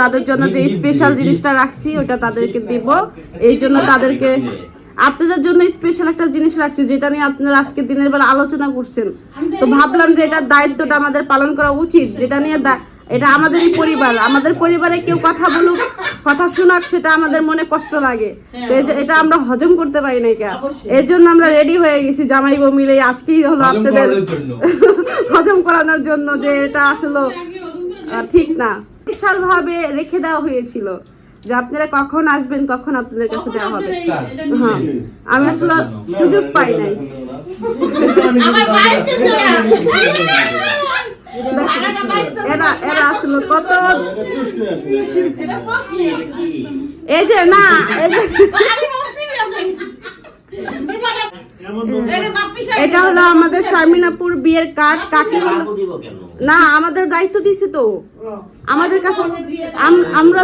তাদের জন্য যে স্পেশাল জিনিসটা রাখছি ওটা তাদেরকে দিব। এই জন্য তাদেরকে আপনাদের জন্য স্পেশাল একটা জিনিস রাখছি যেটা নিয়ে আপনারা আজকে দিনের বেলা আলোচনা করছেন। তো ভাবলাম যে এটার দায়িত্বটা আমাদের পালন করা উচিত যেটা নিয়ে এটা আমাদেরই পরিবার। আমাদের পরিবারে কেউ কথা বলুক কথা শোনাক সেটা আমাদের মনে কষ্ট লাগে। তো এটা আমরা হজম করতে পারি না কে এই জন্য আমরা রেডি হয়ে গেছি জামাই বউ মিলে আজকেই হলো আপনাদের হজম করানোর জন্য যে এটা আসলে। ঠিক না। বিশাল ভাবে রেখে দেওয়া হয়েছিল যে আপনারা কখন আসবেন কখন আপনাদের কাছে দেওয়া হবে। হ্যাঁ। আমি আসলে সুযোগ পাই নাই। এরা এরা আসলে কত এই যে না এই যে এটা হলো আমাদের শারমিনাপুর বিয়ের কার্ড। কাকি হলো না আমাদের দায়িত্ব দিছে তো। আমাদের কাছে আমরা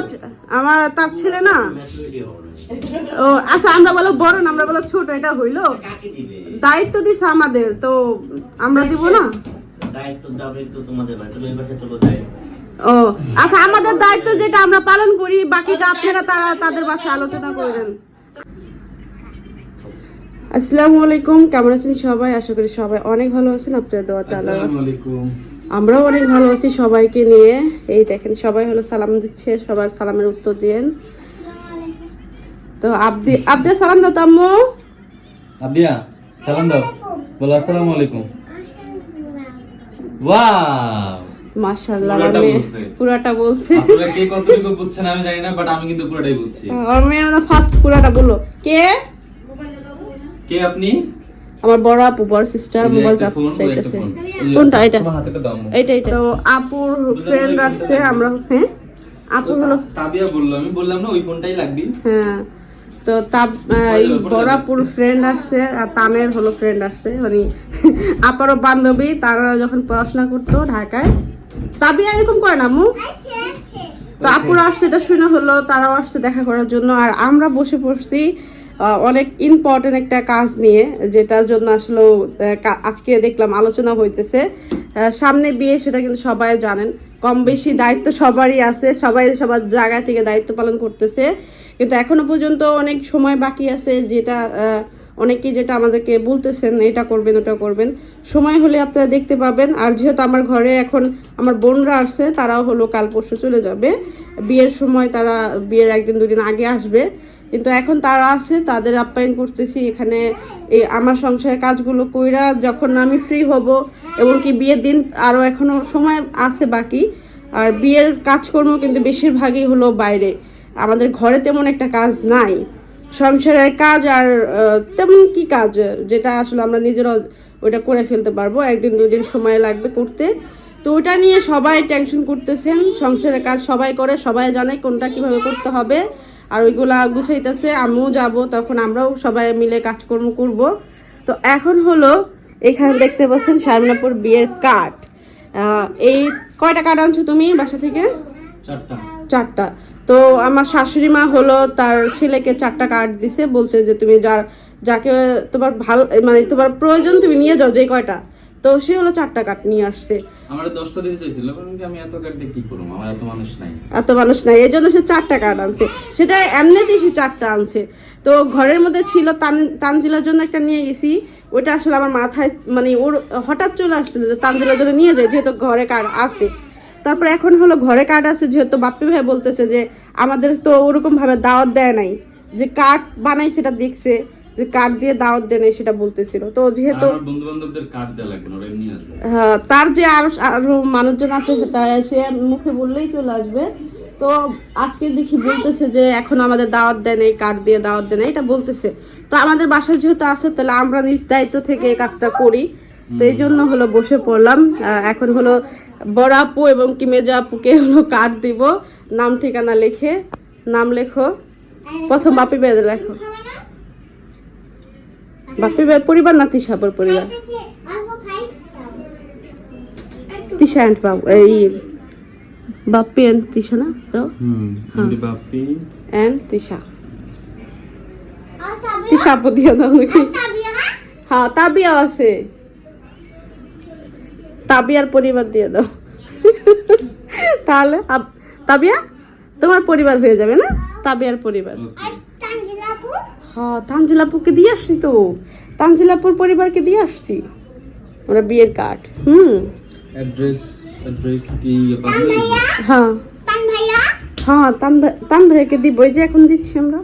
আমার তার ছেলে না। ও আচ্ছা আমরা বলো বড় না আমরা বলো ছোট এটা হইল? দায়িত্ব দিছে আমাদের তো আমরা দিব না? ও আচ্ছা আমাদের দায়িত্ব যেটা আমরা পালন করি বাকিটা আপনারা তারা তাদের বাসায় আলোচনা করবেন আসসালামু আলাইকুম কেমন আছেন সবাই? আশা করি সবাই অনেক ভালো আছেন আপনাদের আসসালামু আলাইকুম। আমরাও অনেক ভালো আছি সবাইকে নিয়ে। এই দেখেন সবাই হলো সালাম দিচ্ছে সবার সালামের উত্তর দিয়েন। তো আব্দি আব্দে সালাম দাও তাম্মু আবিয়া সালাম দাও। বলো আসসালামু আলাইকুম। ওয়াও। মাশাআল্লাহ পুরাটা আমি বলছে। পুরাটা বলছে। আপনারা কে কতটুকু বুঝছেন আমি জানি না বাট আমি কিন্তু পুরোটাই বুঝছি। আমার মেয়ে ফার্স্ট পুরাটা বলল। কে? কে আপনি? আমার বড় আপু বড় সিস্টার মোবাইল চাইতেছে। কোনটা? এটা। আম্মু। এইটাই তো আপুর ফ্রেন্ড আসছে আমরা হ্যাঁ? আপুর হলো তাবিয়া বলল আমি বললাম না ওই ফোনটাই লাগবে। হ্যাঁ। তো তাপ এই ফ্রেন্ড আসছে আর তানের হলো ফ্রেন্ড আসছে। মানে আপারও বান্ধবী তারা যখন পড়াশোনা করতো ঢাকায়। তাবিয়া এরকম করে না মু? তো আপুরা আসছে এটা শুনে হলো তারাও আসছে দেখা করার জন্য। আর আমরা বসে পড়ছি অনেক ইম্পর্টেন্ট একটা কাজ নিয়ে, যেটার জন্য আসলে আজকে দেখলাম আলোচনা হইতেছে। সামনে বিয়ে, সেটা কিন্তু সবাই জানেন। কম বেশি দায়িত্ব সবারই আছে, সবাই সবার জায়গা থেকে দায়িত্ব পালন করতেছে। কিন্তু এখনও পর্যন্ত অনেক সময় বাকি আছে, যেটা অনেকেই যেটা আমাদেরকে বলতেছেন, এটা করবেন, ওটা করবেন। সময় হলে আপনারা দেখতে পাবেন। আর যেহেতু আমার ঘরে এখন আমার বোনরা আসছে, তারাও হলো কাল পরশু চলে যাবে। বিয়ের সময় তারা, বিয়ের একদিন, দুদিন আগে আসবে। কিন্তু এখন তারা আছে, তাদের আপ্যায়ন করতেছি, এখানে এই আমার সংসারের কাজগুলো কইরা যখন আমি ফ্রি হব এবং কি বিয়ের দিন আরও এখনও সময় আছে বাকি, আর বিয়ের কাজকর্ম কিন্তু বেশিরভাগই হলো বাইরে। আমাদের ঘরে তেমন একটা কাজ নাই। সংসারের কাজ আর তেমন কি কাজ, যেটা আসলে আমরা নিজেরাও ওইটা করে ফেলতে পারব, একদিন দুদিন সময় লাগবে করতে। তো ওটা নিয়ে সবাই টেনশন করতেছেন, সংসারের কাজ সবাই করে, সবাই জানে কোনটা কীভাবে করতে হবে। আর ওইগুলা গুছাইতেছে আমিও যাব তখন আমরাও সবাই মিলে কাজকর্ম করব। তো এখন হলো এখানে দেখতে পাচ্ছেন শারমিনাপুর বিয়ের কার্ড। এই কয়টা কার্ড আনছো তুমি বাসা থেকে? চারটা। চারটা। তো আমার শাশুড়ি মা হলো তার ছেলেকে চারটা কার্ড দিছে বলছে যে তুমি যার যাকে তোমার ভালো মানে তোমার প্রয়োজন তুমি নিয়ে যাও যে কয়টা। তো সে হলো চারটা কার্ড নিয়ে আসছে। আমার দশটা দিতে চাইছিল আমি এত দিয়ে কি করব? আমার এত মানুষ নাই। এত মানুষ নাই এই জন্য সে চারটা কার্ড আনছে। সেটা এমনিতেই সে চারটা আনছে। তো ঘরের মধ্যে ছিল তান- তানজিলার জন্য একটা নিয়ে গেছি। ওইটা আসলে আমার মাথায় মানে ওর হঠাৎ চলে আসছিল যে তানজিলার জন্য নিয়ে যায় যেহেতু ঘরে কার্ড আছে। তারপর এখন হলো ঘরে কার্ড আছে যেহেতু বাপ্পি ভাই বলতেছে যে আমাদের তো ওরকম ভাবে দাওয়াত দেয় নাই। যে কার্ড বানাই সেটা দেখছে। যে কার্ড দিয়ে দাওয়াত দেয় নাই সেটা বলতেছিল। তো যেহেতু বন্ধু বান্ধবদের কার্ড দেওয়া লাগবে না এমনি আসবে। হ্যাঁ, তার যে আরও আরও মানুষজন আছে সে মুখে বললেই চলে আসবে। তো আজকে দেখি বলতেছে যে এখন আমাদের দাওয়াত দেয় নাই কার্ড দিয়ে দাওয়াত দেয় নাই এটা বলতেছে। তো আমাদের বাসায় যেহেতু আছে তাহলে আমরা নিজ দায়িত্ব থেকে এই কাজটা করি। তো এই জন্য হলো বসে পড়লাম। এখন হলো বড় আপু এবং কি মেজো আপুকে হলো কার্ড দিব। নাম ঠিকানা লিখে নাম লেখো। প্রথম বাপি বেদ লেখো। বাপি বেদ পরিবার না তিসাপুর পরিবার? তিশা অ্যান্ড বাবু এই বাপ্পি অ্যান্ড তিশা না? তো? হ্যাঁ। অ্যান্ড তিশা। তিশা আপু দিয়ে দাও নাকি হ্যাঁ তাবিয়াও আছে। তাবিয়ার পরিবার দিয়ে দাও। তাহলে তাবিয়া তোমার পরিবার হয়ে যাবে না? তাবিয়ার পরিবার। হ্যাঁ তানজিলাপুকে দিয়ে আসছি তো। তানজিলাপুর পরিবারকে দিয়ে আসছি। ওরা বিয়ের কার্ড হুম। অ্যাড্রেস অ্যাড্রেস কি হ্যাঁ। হ্যাঁ তান ভাই- তান ভাইকে দিব। ওই যে এখন দিচ্ছি আমরা।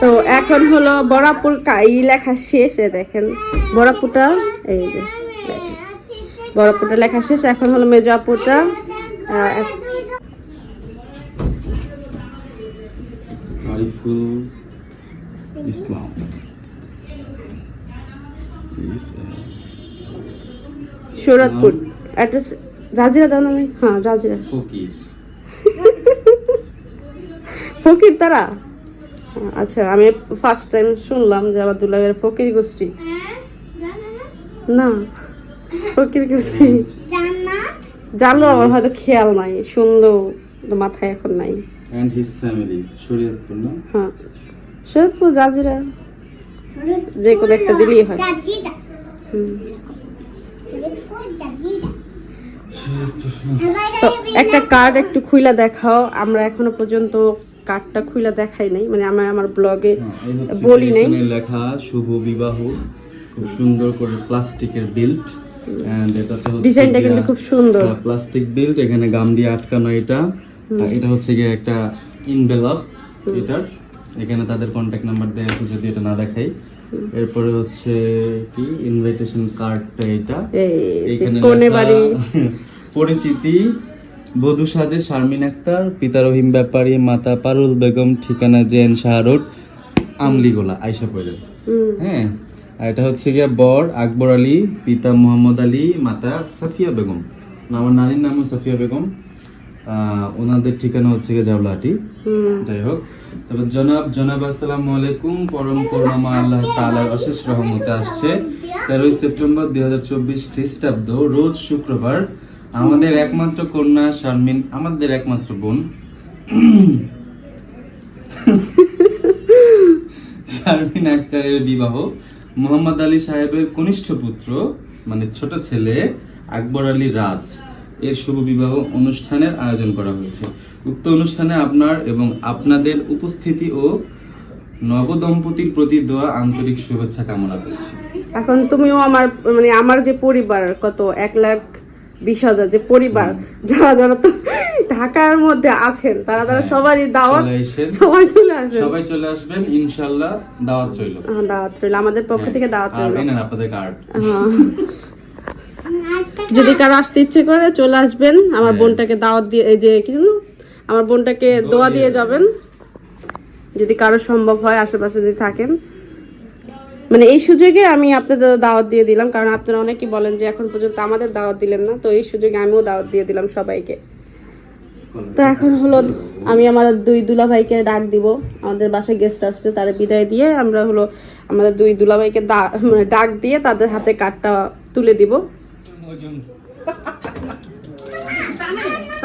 তো এখন হলো বরাপুর ই লেখা শেষ দেখেন। বরাপুরটা এই যে। দেখেন। বরাপুরটা লেখা শেষ এখন হলো আহ, এক- আরিফুল ইসলাম। সুরতপুর। অ্যাড্রেস জাজিরা দাও আমি? হ্যাঁ জাজিরা। ফকির। ফকির তারা? আচ্ছা আমি ফার্স্ট টাইম শুনলাম যে আমার দুলাভের ফকির গোষ্ঠী। না। ফকির জানলো আমার হয়তো খেয়াল নাই শুনলেও তো মাথায় এখন নাই। অ্যান্ড হিজ ফ্যামিলি শরীয়তপুর না হ্যাঁ। সৈয়দপুর জাজিরা। যে কোনো একটা দিলেই হয়। তো একটা কার্ড একটু খুইলা দেখাও। আমরা এখনও পর্যন্ত কার্ডটা খুইলা দেখাই নাই। মানে আমি আমার ব্লগে হ্যাঁ, বলি নাই। লেখা শুভ বিবাহ। খুব সুন্দর করে প্লাস্টিকের বিল্ট এন্ড এটাতে হচ্ছে ডিজাইনটা কিন্তু খুব সুন্দর। প্লাস্টিক বিল্ট এখানে গাম দিয়ে আটকানো এটা। এটা হচ্ছে গিয়ে একটা ইনভেলপ এটার। এখানে তাদের কন্ট্যাক্ট নাম্বার দেওয়া আছে যদি এটা না দেখাই। এরপরে হচ্ছে কি? ইনভাইটেশন কার্ডটা এটা। এখানে কোনে বাড়ি। পরিচিতি বধু সাজে শারমিন আক্তার পিতা রহিম ব্যাপারী মাতা পারুল বেগম ঠিকানা জেন শাহ রোড আমলিগোলা আইসা পড়ে। হ্যাঁ। আর এটা হচ্ছে গিয়া বর আকবর আলী পিতা মোহাম্মদ আলী মাতা সাফিয়া বেগম। আমার নানির নামও সাফিয়া বেগম। ওনাদের ঠিকানা হচ্ছে গিয়ে জাউলাহাটি যাই হোক তবে জনাব জনাব আসসালামু আলাইকুম। পরম আল্লাহ তাআলার অশেষ রহমতে আসছে। তেরোই সেপ্টেম্বর দুই হাজার চব্বিশ খ্রিস্টাব্দ রোজ শুক্রবার। আমাদের একমাত্র কন্যা শারমিন আমাদের একমাত্র বোন। শারমিন আক্তারের বিবাহ। মোহাম্মদ আলী সাহেবের কনিষ্ঠ পুত্র মানে ছোট ছেলে আকবর আলী রাজ এর শুভ বিবাহ অনুষ্ঠানের আয়োজন করা হয়েছে। উক্ত অনুষ্ঠানে আপনার এবং আপনাদের উপস্থিতি ও নবদম্পতির প্রতি দেওয়া আন্তরিক শুভেচ্ছা কামনা করছি। এখন তুমিও আমার মানে আমার যে পরিবার কত এক লাখ বিশ হাজার যে পরিবার যারা যারা তো ঢাকার মধ্যে আছেন তারা তারা হ্যাঁ, সবারই দাওয়াত সবাই চলে আসেন। সবাই চলে আসবেন ইনশাল্লাহ দাওয়াত রইল। হ্যাঁ, দাওয়াত রইল। আমাদের পক্ষ থেকে দাওয়াত আর রইল। এই নেন আপনাদের কার্ড হ্যাঁ। যদি কারও আসতে ইচ্ছে করে চলে আসবেন। আমার হ্যাঁ। বোনটাকে দাওয়াত দিয়ে এই যে কি জানো আমার বোনটাকে দিয়ে দিয়ে যাবেন। যদি কারও সম্ভব হয় আশেপাশে যদি থাকেন। মানে এই সুযোগে আমি আপনাদের দাওয়াত দিয়ে দিলাম কারণ আপনারা অনেকেই বলেন যে এখন পর্যন্ত আমাদের দাওয়াত দিলেন না। তো এই সুযোগে আমিও দাওয়াত দিয়ে দিলাম সবাইকে। তো এখন হলো আমি আমার দুই দুলা ভাইকে ডাক দিব। আমাদের বাসায় গেস্ট আসছে তারা বিদায় দিয়ে আমরা হলো আমাদের দুই দুলা ভাইকে দা- মানে ডাক দিয়ে তাদের হাতে কার্ডটা তুলে দিব।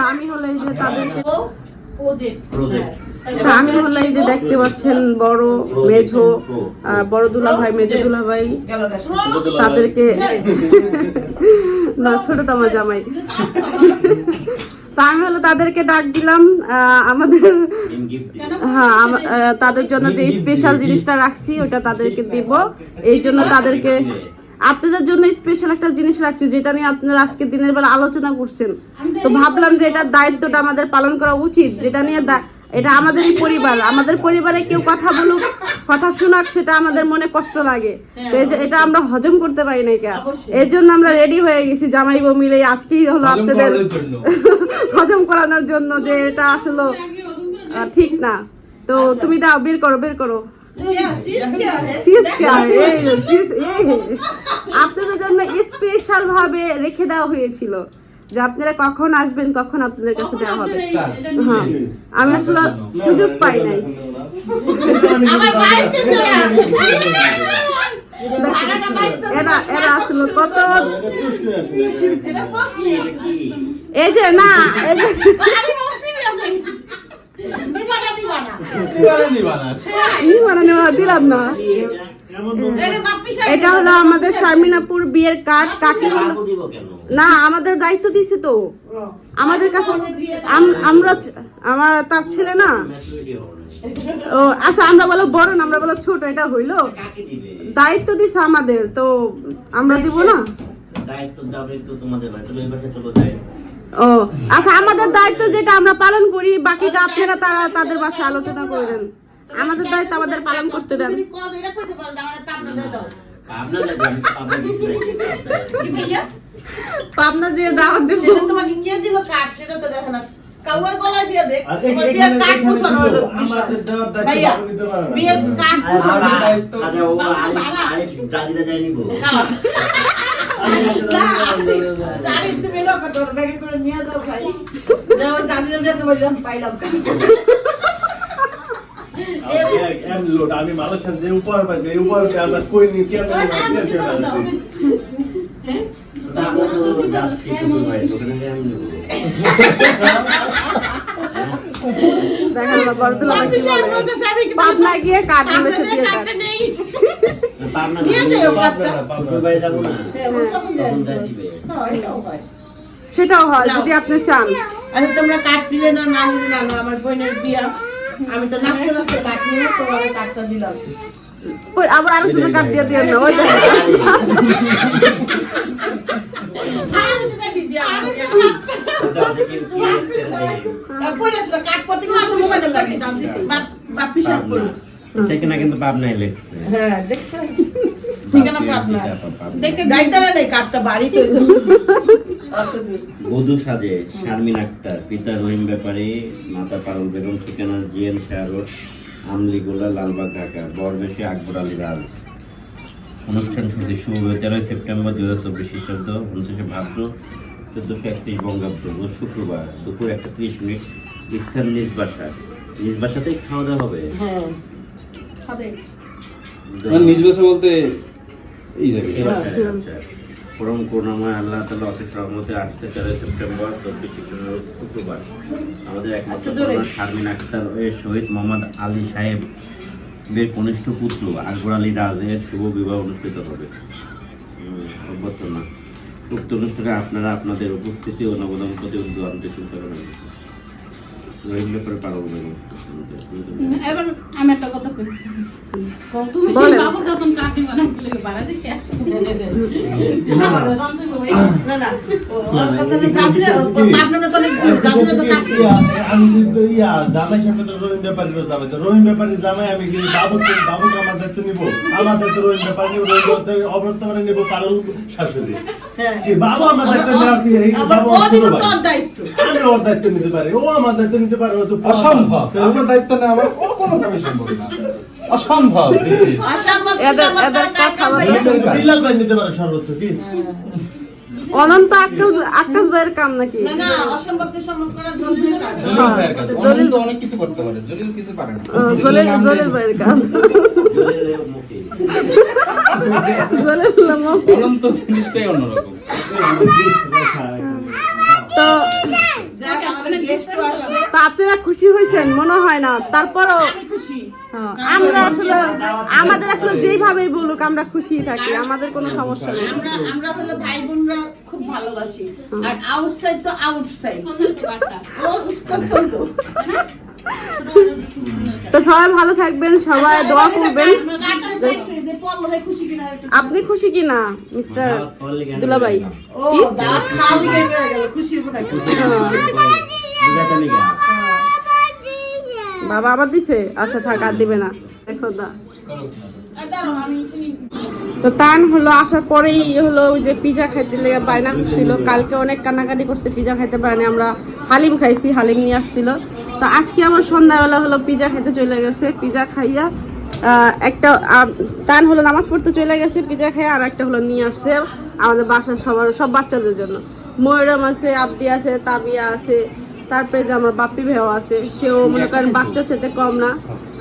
আমি হলো এই যে তাদেরকে আমি হলো এই যে দেখতে পাচ্ছেন বড় মেঝো বড় দুলা ভাই মেঝো দুলা ভাই তাদেরকে না ছোট তো আমার জামাই। আমি হলো তাদেরকে ডাক দিলাম আমাদের হ্যাঁ তাদের জন্য যে স্পেশাল জিনিসটা রাখছি ওটা তাদেরকে দিব। এই জন্য তাদেরকে আপনাদের জন্য স্পেশাল একটা জিনিস রাখছি যেটা নিয়ে আপনারা আজকে দিনের বেলা আলোচনা করছেন। তো ভাবলাম যে এটার দায়িত্বটা আমাদের পালন করা উচিত যেটা নিয়ে এটা আমাদেরই পরিবার আমাদের পরিবারে কেউ কথা বলুক কথা শোনাক সেটা আমাদের মনে কষ্ট লাগে। তো এই যে- এটা আমরা হজম করতে পারি না কে এর জন্য আমরা রেডি হয়ে গেছি জামাই বউ মিলে আজকেই হলো আপনাদের হজম করানোর জন্য যে এটা আসলে। ঠিক না। তো তুমি দাও বের করো বের করো। আপনাদের জন্য স্পেশাল ভাবে রেখে দেওয়া হয়েছিল। যে আপনারা কখন আসবেন কখন আপনাদের কাছে দেওয়া হবে? হ্যাঁ আমি আসলে সুযোগ পাই নাই। এরা এরা আসলে কত এই যে না এই যে মানে দিলাম না। এটা হলো আমাদের শারমিনাপুর বিয়ের কার্ড কাকে কেন? না আমাদের দায়িত্ব দিছে তো। আমাদের কাছে আমরা আমার তার ছেলে না। ও আচ্ছা আমরা বলো বড় না আমরা বলো ছোট এটা হইল? দায়িত্ব দিছে আমাদের তো আমরা দিব না? দায়িত্ব যাবে তো তোমাদের ভাই চলো চলো ও আচ্ছা আমাদের দায়িত্ব যেটা আমরা পালন করি বাকিটা আপনারা তারা তাদের বাসায় আলোচনা করবেন। আমাদের দায়িত্ব আমাদের পালন করতে দেন। পাবনা যে দাওয়াত দেব। সেটা তোমাকে কে দিল? কাঠ সেটা তো দেখো না। কাউয়ার গলায় দিয়ে দেখ। বিয়ের কাঠ পোষানো হলো ভাইয়া। বিয়ের কাঠ পোষানো হ্যাঁ। জানি তুমি এরকম তোর ব্যাগে করে নিয়ে যাও ভাই। পাইলাম। আমি মানুষের যে উপহার পাইছি এই উপহারকে আমরা কই নি কি পাবনা গিয়ে। সেটাও হয় যদি আপনি চান আচ্ছা তোমরা কাঠ দিলে না না, আমার বোনের বিয়া আমি তো নাচতে নাচতে কাঠ নিয়ে তোমার কাঠটা দিলাম। ওই আবার আরও তুমি কাঠ দিয়ে দিয়ে না ওই বাপ বাপ না কিন্তু পাবনায় লেগছে হ্যাঁ দেখছেন? ঠিকানা পাবনা দেখে যাইতে না নেই কাঠটা বাড়িতে। বধূ সাজে শারমিন আক্তার পিতা রহিম ব্যাপারী মাতা পারুল বেগম ঠিকানা জিএন শাহ রোড আমলিগোলা লালবাগ ঢাকা। বরবেশে আকবর আলী রাজ। অনুষ্ঠান শুরুতে শুভ তেরোই সেপ্টেম্বর দু হাজার চব্বিশ খ্রিস্টাব্দ উনত্রিশে ভাদ্র চোদ্দশো একত্রিশ বঙ্গাব্দ শুক্রবার দুপুর একটা ত্রিশ মিনিট স্থান নিজ বাসা নিজ বাসাতেই খাওয়া দাওয়া হবে? হ্যাঁ। নিজ বাসা বলতে এই জায়গায়। পরম করুণাময় আল্লাহ তালা অফিস রহমতে আসছে তেরোই সেপ্টেম্বর চব্বিশ শুক্রবার। আমাদের একমাত্র শারমিন আক্তার এর শহীদ মোহাম্মদ আলী সাহেবের কনিষ্ঠ পুত্র আকবর আলী রাজের শুভ বিবাহ অনুষ্ঠিত হবে। অভ্যর্থনা। উক্ত অনুষ্ঠানে আপনারা আপনাদের উপস্থিতি ও নবদম্পতি উদ্যোগ পারব এবার আমি একটা কথা কই। তুমি। বাবুর যখন কাটি বানাই লাগে বাড়া দিকে না না ও- ওর কথা না, জানলে আপনারা তো অনেক তো কাঠ আমি কিন্তু ইয়া জামাই সাথে তো রহিম ব্যাপারী জামাই আমি কিন্তু বাবুকে বাবুকে আমার দায়িত্ব নিব। আমার দায়িত্ব রহিম ব্যাপারী নিব রহিম অবর্তমানে নিব পারুল শাশুড়ি। হ্যাঁ। কি বাবা আমার দায়িত্ব নেওয়া কি? এই বাবা আমি ওর দায়িত্ব নিতে পারি ও আমার দায়িত্ব নিতে পারে ও তো অসম্ভব। তো আমার দায়িত্ব না আমার কোনো কোনো কামে সম্ভব না। অসম্ভব এদের- কথা। বিলাল ভাই নিতে পারে সর্বোচ্চ কি? অনন্ত আকাশ আকাশ ভাইয়ের কাম নাকি? না না অসম্ভবকে সম্ভব করা জলিল ভাইয়ের কাজ। অনন্ত অনেক কিছু করতে পারে জলিল কিছু পারে না। জলিল জলিল ভাইয়ের কাজ। মুখে জলিল নাম- অনন্ত জিনিসটাই অন্যরকম। তো যাক আমাদের গেস্ট আসছে। তো আপনারা খুশি হয়েছেন মনে হয় না। তারপরও আমি খুশি। হ্যাঁ, আমরা আসলে আমাদের আসলে যেইভাবেই বলুক আমরা খুশি থাকি আমাদের কোনো সমস্যা নেই। আমরা আমরা হলো ভাই বোনরা খুব ভালোবাসি। আর আউটসাইড তো আউটসাইড ও উসকো সুন্দর। তো সবাই ভালো থাকবেন সবাই দোয়া করবেন। হয়ে খুশি কিনা আপনি খুশি কি না মিস্টার দুলাভাই? হয়ে গেল খুশি বাবা আবার দিছে? আচ্ছা থাক, আর দিবে না। দেখো দা। তো তান হলো আসার পরেই হলো ওই যে পিজা খাইতে লেগে বায়না করছিল। কালকে অনেক কান্নাকাটি করছে পিজা খাইতে পারেনি আমরা হালিম খাইছি, হালিম নিয়ে আসছিল। তো আজকে আবার সন্ধ্যাবেলা হলো পিজা খাইতে চলে গেছে। পিজা খাইয়া একটা তান হলো নামাজ পড়তে চলে গেছে পিজা খাইয়া, আর একটা হলো নিয়ে আসছে আমাদের বাসার সবার, সব বাচ্চাদের জন্য। ময়ূরম আছে, আবদি আছে, তাবিয়া আছে তারপরে যে আমার বাপ্পি ভাইও আছে, সেও মনে করেন বাচ্চা চেতে কম না।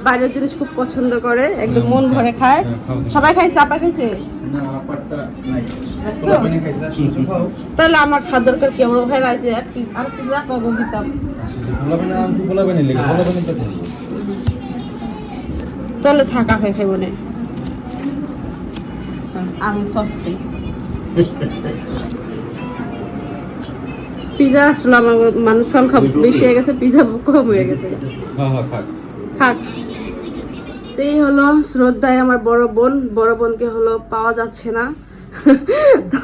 বাইরের জিনিস খুব পছন্দ করে, একদম মন ভরে খায়। সবাই খাইছে, আপা খাইছে? না তাহলে আমার খাদ্য দরকার কি? আমার ভাই আছে আর কিছু দিতাম পোলাপানি তো খাব তাহলে থাকা হয় খাইব না। আমি সস খাই পিজা আসলে আমার মানুষ সংখ্যা বেশি হয়ে গেছে পিজা কম হয়ে গেছে। হ্যাঁ হ্যাঁ থাক। তো এই হলো শ্রদ্ধায় আমার বড় বোন। বড় বোনকে হলো পাওয়া যাচ্ছে না। তো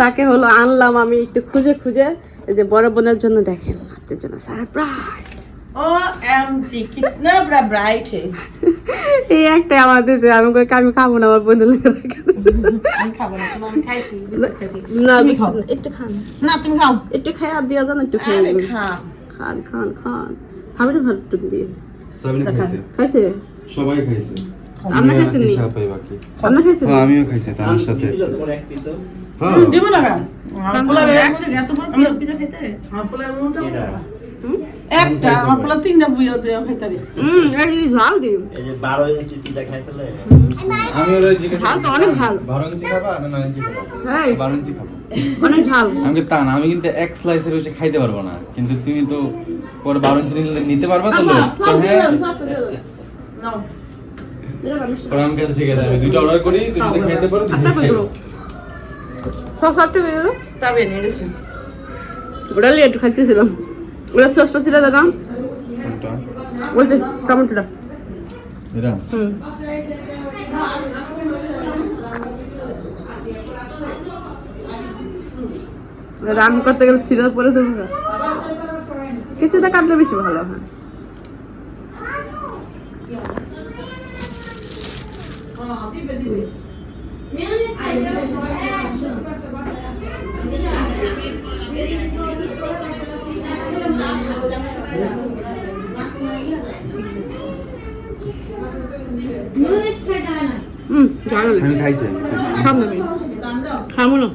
তাকে হলো আনলাম আমি একটু খুঁজে খুঁজে। যে বড় বোনের জন্য দেখেন আপনার জন্য সারপ্রাইজ এই একটা আমার দিতে আমি কই আমি খাব না আমার বন্ধু না আমি খাইছি না খাই আর দিয়া যান একটু খাই। খান খান খান। সাবির ভাত একটু হ্যাঁ, আমিও খাইছি তার সাথে। হ্যাঁ। খেতে একটা আমার পোলার তিনটা বুঝে হচ্ছে খাইতারি হুম এই যে ঝাল দিই এই যে বারো ইঞ্চি পিঠা খাই ফেলে। আমি ওর জিজ্ঞেস ঝাল তো অনেক ঝাল। বারো ইঞ্চি খাবা না নয় ইঞ্চি খাবা? হ্যাঁ। বারো ইঞ্চি খাব। অনেক ঝাল। আমি তা না আমি কিন্তু এক স্লাইসের বেশি খাইতে পারব না। কিন্তু তুমি তো পরে বারো ইঞ্চি নিলে নিতে পারবা তো তো হ্যাঁ। নাও। কাছে ঠিক আছে আমি দুইটা অর্ডার করি তুমি যদি খাইতে পারো। সস আটটা পেয়ে গেলো তবে নিয়ে গেছি ওটা একটু খাইতেছিলাম। ওটা সসটা ছিল দাদা? ওই যে টমেটোটা এটা হুম। রান করতে গেলে সিরিয়াল পরে দেবো না। কিছুটা কাটলে বেশি ভালো হয়। হুম জানো আমি খাইছি। খাম না আমি। না।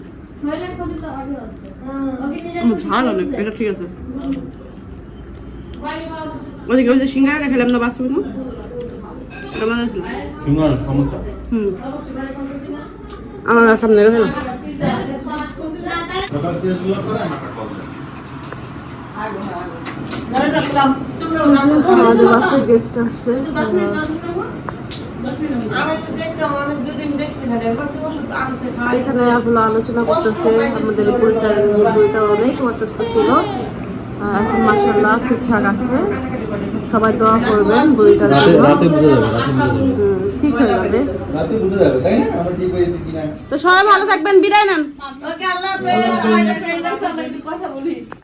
হুম, ঝাল অনেক এটা ঠিক আছে। ওদিকে ওই যে সিঙ্গারাটা খেলাম না মজা ছিল সিঙ্গার সমোসা হুম। আমার সামনে রেখে না ধরে রাখলাম তুমি আমাদের বাসায় গেস্ট আসছে এখানে হলো আলোচনা করতেছে আমাদের বুড়িটার বুড়িটা অনেক অসুস্থ ছিল। এখন মাসাল্লাহ ঠিকঠাক আছে। সবাই দোয়া করবেন বুড়িটার জন্য। রাতে বুঝে যাবে রাতে বুঝে যাবে। হুম, ঠিক হয়ে যাবে। রাতে বুঝে যাবে তাই না? আমরা ঠিক হয়েছি কিনা? তো সবাই ভালো থাকবেন বিদায় নেন।